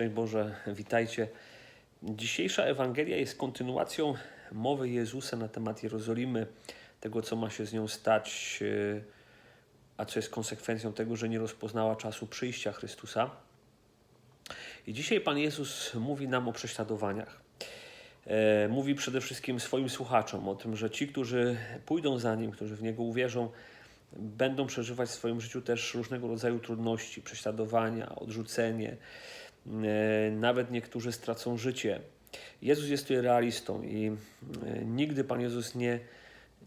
Szczęść Boże, witajcie. Dzisiejsza Ewangelia jest kontynuacją mowy Jezusa na temat Jerozolimy, tego co ma się z nią stać, e, a co jest konsekwencją tego, że nie rozpoznała czasu przyjścia Chrystusa. I dzisiaj Pan Jezus mówi nam o prześladowaniach. E, mówi przede wszystkim swoim słuchaczom o tym, że ci, którzy pójdą za Nim, którzy w Niego uwierzą, będą przeżywać w swoim życiu też różnego rodzaju trudności, prześladowania, odrzucenie, nawet niektórzy stracą życie. Jezus jest tutaj realistą i e, nigdy Pan Jezus nie,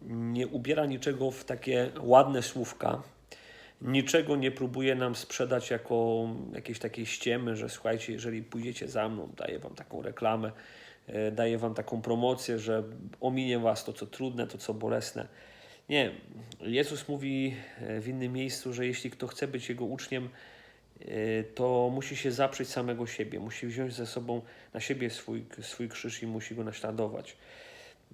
nie ubiera niczego w takie ładne słówka, niczego nie próbuje nam sprzedać jako jakieś takie ściemy, że słuchajcie, jeżeli pójdziecie za mną, daję Wam taką reklamę, e, daję Wam taką promocję, że ominie Was to, co trudne, to, co bolesne. Nie, Jezus mówi w innym miejscu, że jeśli kto chce być Jego uczniem, to musi się zaprzeć samego siebie, musi wziąć ze sobą na siebie swój, swój krzyż i musi go naśladować.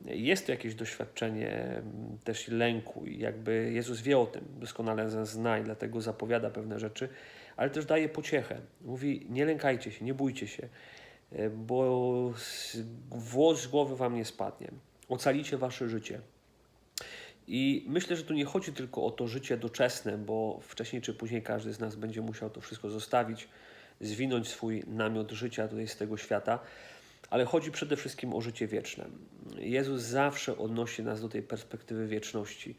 Jest to jakieś doświadczenie mm, też lęku i jakby Jezus wie o tym, doskonale zna i dlatego zapowiada pewne rzeczy, ale też daje pociechę. Mówi, nie lękajcie się, nie bójcie się, y, bo włos z głowy wam nie spadnie. Ocalicie wasze życie. I myślę, że tu nie chodzi tylko o to życie doczesne, bo wcześniej czy później każdy z nas będzie musiał to wszystko zostawić, zwinąć swój namiot życia tutaj z tego świata, ale chodzi przede wszystkim o życie wieczne. Jezus zawsze odnosi nas do tej perspektywy wieczności,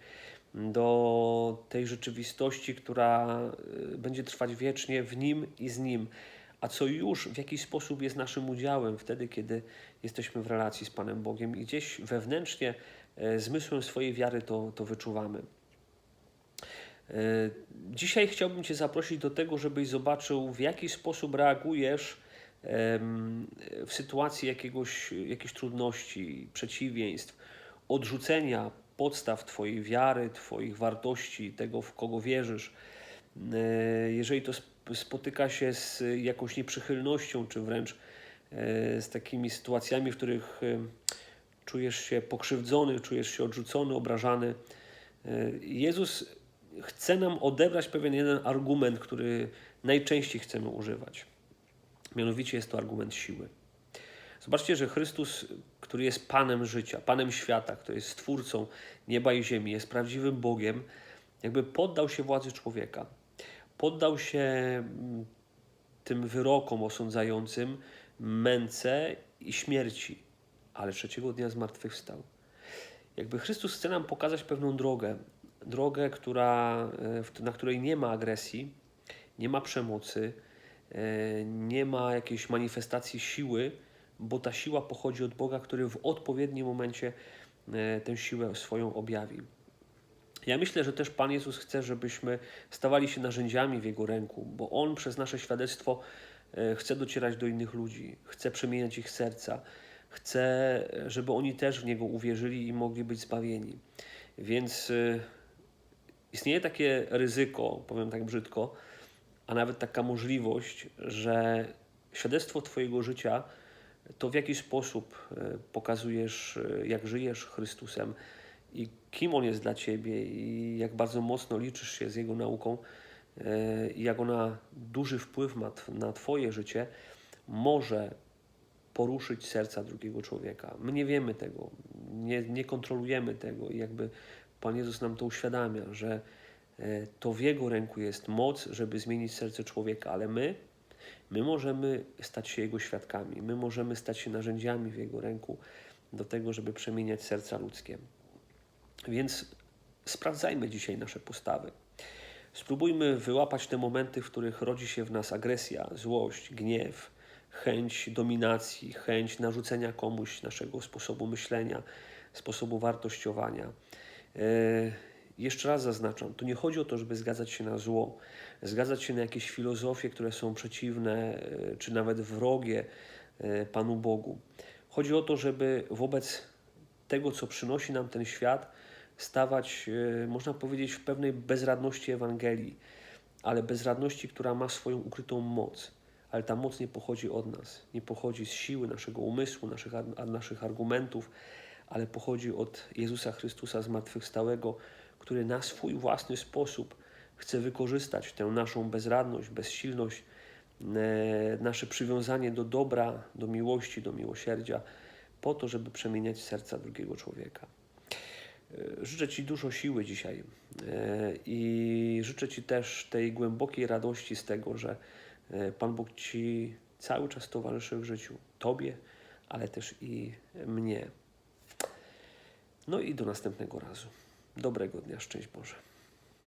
do tej rzeczywistości, która y, będzie trwać wiecznie w Nim i z Nim, a co już w jakiś sposób jest naszym udziałem wtedy, kiedy jesteśmy w relacji z Panem Bogiem i gdzieś wewnętrznie zmysłem swojej wiary to, to wyczuwamy. E, dzisiaj chciałbym Cię zaprosić do tego, żebyś zobaczył, w jaki sposób reagujesz w sytuacji jakiegoś, jakiejś trudności, przeciwieństw, odrzucenia podstaw Twojej wiary, Twoich wartości, tego, w kogo wierzysz. E, jeżeli to spotyka się z jakąś nieprzychylnością, czy wręcz z takimi sytuacjami, w których czujesz się pokrzywdzony, czujesz się odrzucony, obrażany. E, Jezus chce nam odebrać pewien jeden argument, który najczęściej chcemy używać. Mianowicie jest to argument siły. Zobaczcie, że Chrystus, który jest Panem życia, Panem świata, który jest Stwórcą nieba i ziemi, jest prawdziwym Bogiem, jakby poddał się władzy człowieka. Poddał się mm, tym wyrokom osądzającym, męce i śmierci ale trzeciego dnia zmartwychwstał. Jakby Chrystus chce nam pokazać pewną drogę, drogę, która, e, na której nie ma agresji, nie ma przemocy, e, nie ma jakiejś manifestacji siły, bo ta siła pochodzi od Boga, który w odpowiednim momencie e, tę siłę swoją objawi. Ja myślę, że też Pan Jezus chce, żebyśmy stawali się narzędziami w Jego ręku, bo On przez nasze świadectwo chce docierać do innych ludzi, chce przemieniać ich serca, chce, żeby oni też w Niego uwierzyli i mogli być zbawieni. Więc y, istnieje takie ryzyko, powiem tak brzydko, a nawet taka możliwość, że świadectwo Twojego życia to w jakiś sposób y, pokazujesz, y, jak żyjesz Chrystusem i kim On jest dla Ciebie i jak bardzo mocno liczysz się z Jego nauką i jak ona duży wpływ ma na Twoje życie, może poruszyć serca drugiego człowieka. My nie wiemy tego, nie, nie kontrolujemy tego i jakby Pan Jezus nam to uświadamia, że e, to w Jego ręku jest moc, żeby zmienić serce człowieka, ale my, my możemy stać się Jego świadkami, my możemy stać się narzędziami w Jego ręku do tego, żeby przemieniać serca ludzkie. Więc sprawdzajmy dzisiaj nasze postawy. Spróbujmy wyłapać te momenty, w których rodzi się w nas agresja, złość, gniew, chęć dominacji, chęć narzucenia komuś naszego sposobu myślenia, sposobu wartościowania. E, jeszcze raz zaznaczam, tu nie chodzi o to, żeby zgadzać się na zło, zgadzać się na jakieś filozofie, które są przeciwne, e, czy nawet wrogie e, Panu Bogu. Chodzi o to, żeby wobec tego, co przynosi nam ten świat, stawać, można powiedzieć, w pewnej bezradności Ewangelii, ale bezradności, która ma swoją ukrytą moc ale ta moc nie pochodzi od nas, nie pochodzi z siły naszego umysłu, naszych, naszych argumentów, ale pochodzi od Jezusa Chrystusa zmartwychwstałego, który na swój własny sposób chce wykorzystać tę naszą bezradność, bezsilność nasze przywiązanie do dobra, do miłości, do miłosierdzia, po to, żeby przemieniać serca drugiego człowieka. E, Życzę Ci dużo siły dzisiaj e, i życzę Ci też tej głębokiej radości z tego, że e, Pan Bóg Ci cały czas towarzyszy w życiu. Tobie, ale też i mnie. No i do następnego razu. Dobrego dnia, szczęść Boże.